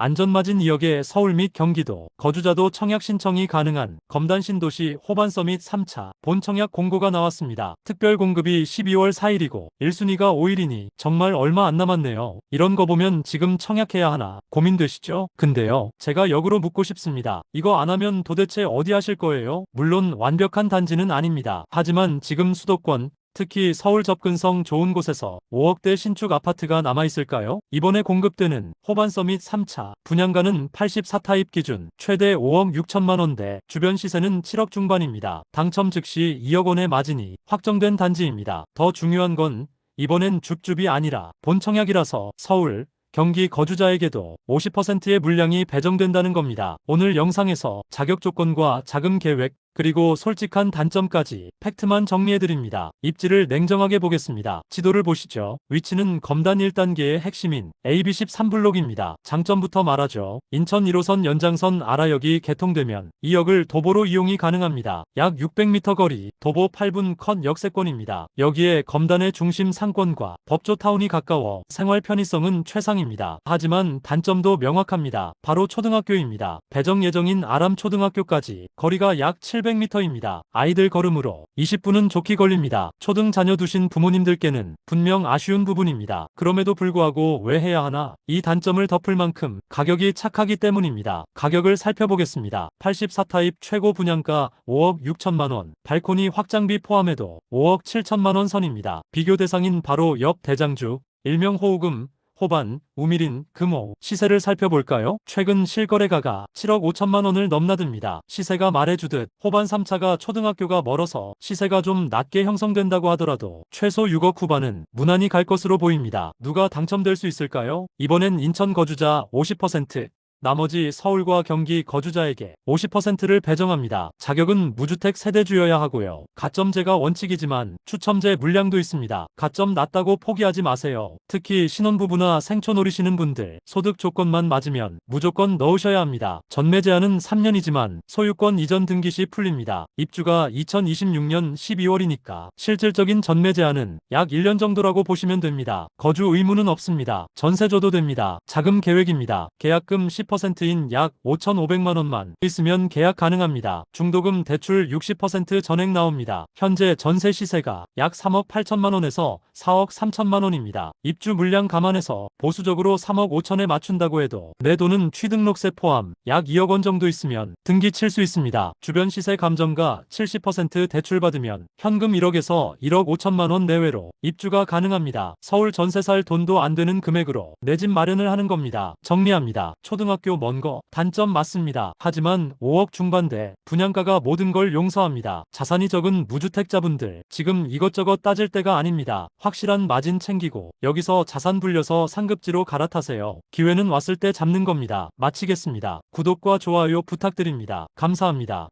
안전마진 2억에 서울 및 경기도, 거주자도 청약 신청이 가능한 검단 신도시 호반 서밋 3차 본 청약 공고가 나왔습니다. 특별 공급이 12월 4일이고 1순위가 5일이니 정말 얼마 안 남았네요. 이런 거 보면 지금 청약해야 하나 고민되시죠? 근데요, 제가 역으로 묻고 싶습니다. 이거 안 하면 도대체 어디 하실 거예요? 물론 완벽한 단지는 아닙니다. 하지만 지금 수도권, 특히 서울 접근성 좋은 곳에서 5억대 신축 아파트가 남아있을까요? 이번에 공급되는 호반 서밋 3차 분양가는 84타입 기준 최대 5억 6천만 원대 주변 시세는 7억 중반입니다. 당첨 즉시 2억 원의 마진이 확정된 단지입니다. 더 중요한 건 이번엔 줍줍이 아니라 본청약이라서 서울, 경기 거주자에게도 50%의 물량이 배정된다는 겁니다. 오늘 영상에서 자격 조건과 자금 계획, 그리고 솔직한 단점까지 팩트만 정리해드립니다. 입지를 냉정하게 보겠습니다. 지도를 보시죠. 위치는 검단 1단계의 핵심인 AB13블록입니다. 장점부터 말하죠. 인천 1호선 연장선 아라역이 개통되면 이 역을 도보로 이용이 가능합니다. 약 600m 거리, 도보 8분 컷 역세권입니다. 여기에 검단의 중심 상권과 법조타운이 가까워 생활 편의성은 최상입니다. 하지만 단점도 명확합니다. 바로 초등학교입니다. 배정 예정인 아람 초등학교까지 거리가 약 700m 입니다. 아이들 걸음으로 20분은 좋게 걸립니다. 초등 자녀 두신 부모님들께는 분명 아쉬운 부분입니다. 그럼에도 불구하고 왜 해야 하나? 이 단점을 덮을 만큼 가격이 착하기 때문입니다. 가격을 살펴보겠습니다. 84타입 최고 분양가 5억 6천만 원, 발코니 확장비 포함해도 5억 7천만 원 선입니다. 비교 대상인 바로 옆 대장주, 일명 호우금, 호반, 우미린, 금호 시세를 살펴볼까요? 최근 실거래가가 7억 5천만 원을 넘나듭니다. 시세가 말해주듯 호반 3차가 초등학교가 멀어서 시세가 좀 낮게 형성된다고 하더라도 최소 6억 후반은 무난히 갈 것으로 보입니다. 누가 당첨될 수 있을까요? 이번엔 인천 거주자 50%, 나머지 서울과 경기 거주자에게 50%를 배정합니다. 자격은 무주택 세대주여야 하고요. 가점제가 원칙이지만 추첨제 물량도 있습니다. 가점 낮다고 포기하지 마세요. 특히 신혼부부나 생초 노리시는 분들 소득 조건만 맞으면 무조건 넣으셔야 합니다. 전매 제한은 3년이지만 소유권 이전 등기 시 풀립니다. 입주가 2026년 12월이니까 실질적인 전매 제한은 약 1년 정도라고 보시면 됩니다. 거주 의무는 없습니다. 전세 줘도 됩니다. 자금 계획입니다. 계약금 10%인 약 5,500만 원만 있으면 계약 가능합니다. 중도금 대출 60% 전액 나옵니다. 현재 전세 시세가 약 3억 8천만 원에서 4억 3천만 원입니다. 입주 물량 감안해서 보수적으로 3억 5천에 맞춘다고 해도 내 돈은 취등록세 포함 약 2억 원 정도 있으면 등기 칠 수 있습니다. 주변 시세 감정가 70% 대출 받으면 현금 1억에서 1억 5천만 원 내외로 입주가 가능합니다. 서울 전세 살 돈도 안 되는 금액으로 내 집 마련을 하는 겁니다. 정리합니다. 초 등학교 먼 거 단점 맞습니다. 하지만 5억 중반대 분양가가 모든 걸 용서합니다. 자산이 적은 무주택자분들 지금 이것저것 따질 때가 아닙니다. 확실한 마진 챙기고 여기서 자산 불려서 상급지로 갈아타세요. 기회는 왔을 때 잡는 겁니다. 마치겠습니다. 구독과 좋아요 부탁드립니다. 감사합니다.